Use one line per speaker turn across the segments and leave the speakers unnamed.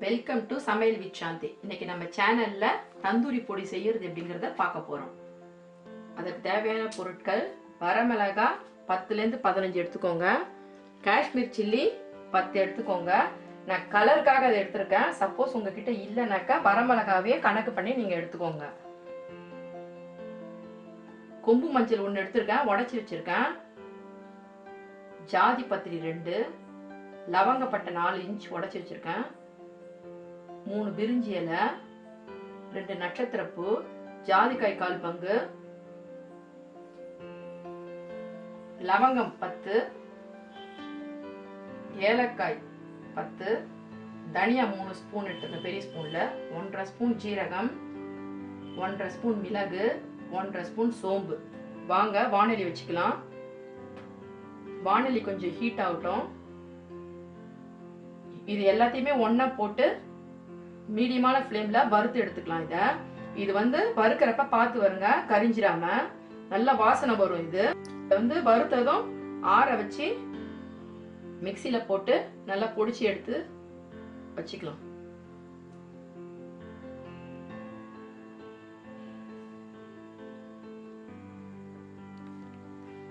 Welcome to சமையல் with Shanthi இன்னைக்கு நம்ம சேனல்ல தந்தூரி பொடி செய்யறது எப்படிங்கிறத பார்க்க போறோம். அதற்கு தேவையான பொருட்கள் வரமிளகாய் பத்துலேருந்து பதினஞ்சு எடுத்துக்கோங்க. காஷ்மீர் சில்லி பத்து எடுத்துக்கோங்க. நான் கலருக்காக அதை எடுத்திருக்கேன். சப்போஸ் உங்ககிட்ட இல்லைனாக்கா வரமிளகாவே கணக்கு பண்ணி நீங்க எடுத்துக்கோங்க. கொம்பு மஞ்சள் ஒன்று எடுத்திருக்கேன். உடச்சி வச்சிருக்கேன். ஜாதி பத்திரி ரெண்டு. லவங்கப்பட்டை நாலு இன்ச் உடச்சி வச்சிருக்கேன். மூணு பிரிஞ்சி இலை ரெண்டு நட்சத்திரப்பூ ஜாதிக்காய் கால் பங்கு லவங்கம் பத்து ஏலக்காய் பத்து தனியா மூணு ஸ்பூன் எடுத்துருக்கேன் பெரிய ஸ்பூன்ல ஒன்றரை ஸ்பூன் ஜீரகம் ஒன்றரை ஸ்பூன் மிளகு ஒன்றரை ஸ்பூன் சோம்பு. வாங்க வானொலி வச்சுக்கலாம். வானொலி கொஞ்சம் ஹீட் ஆகட்டும். இது எல்லாத்தையுமே ஒன்றா போட்டு மீடியமான ஃப்ளேம்ல வறுத்து எடுத்துக்கலாம் இதை. இது வந்து வறுக்கிறப்ப பார்த்து வருங்க கரிஞ்சிடாம நல்ல வாசனை வரும் இது. வந்து வறுத்ததும் ஆற வச்சு மிக்சியில போட்டு நல்லா பொடிச்சு எடுத்து வச்சுக்கலாம்.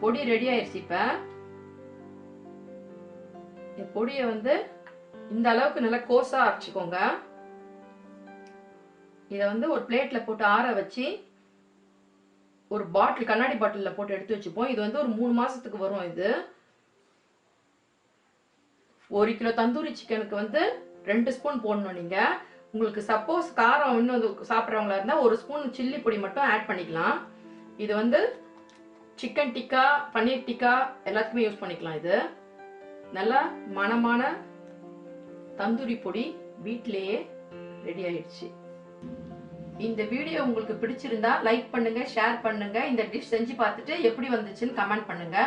பொடி ரெடி ஆயிடுச்சு இப்ப. இந்த பொடியை வந்து இந்த அளவுக்கு நல்லா கோஸா அரைச்சிக்கோங்க. இதை வந்து ஒரு பிளேட்டில் போட்டு ஆற வச்சு ஒரு பாட்டில் கண்ணாடி பாட்டிலில் போட்டு எடுத்து வச்சுப்போம். இது வந்து ஒரு மூணு மாதத்துக்கு வரும் இது. ஒரு கிலோ தந்தூரி சிக்கனுக்கு வந்து ரெண்டு ஸ்பூன் போடணும் நீங்கள் உங்களுக்கு சப்போஸ் காரம் இன்னும் சாப்பிட்றவங்களா இருந்தால் ஒரு ஸ்பூன் சில்லி பொடி மட்டும் ஆட் பண்ணிக்கலாம். இது வந்து சிக்கன் டிக்கா பன்னீர் டிக்கா எல்லாத்துக்குமே யூஸ் பண்ணிக்கலாம் இது. நல்லா மனமான தந்தூரி பொடி வீட்டிலேயே ரெடி ஆயிடுச்சு. இந்த வீடியோ உங்களுக்கு பிடிச்சிருந்தா லைக் பண்ணுங்க ஷேர் பண்ணுங்க. இந்த டிஷ் செஞ்சு பார்த்துட்டு எப்படி வந்துச்சுன்னு கமெண்ட் பண்ணுங்க.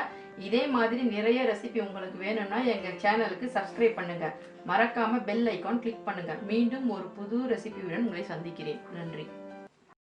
இதே மாதிரி நிறைய ரெசிபி உங்களுக்கு வேணும்னா எங்க சேனலுக்கு சப்ஸ்கிரைப் பண்ணுங்க. மறக்காம பெல் ஐக்கான் கிளிக் பண்ணுங்க. மீண்டும் ஒரு புது ரெசிபியுடன் உங்களை சந்திக்கிறேன். நன்றி.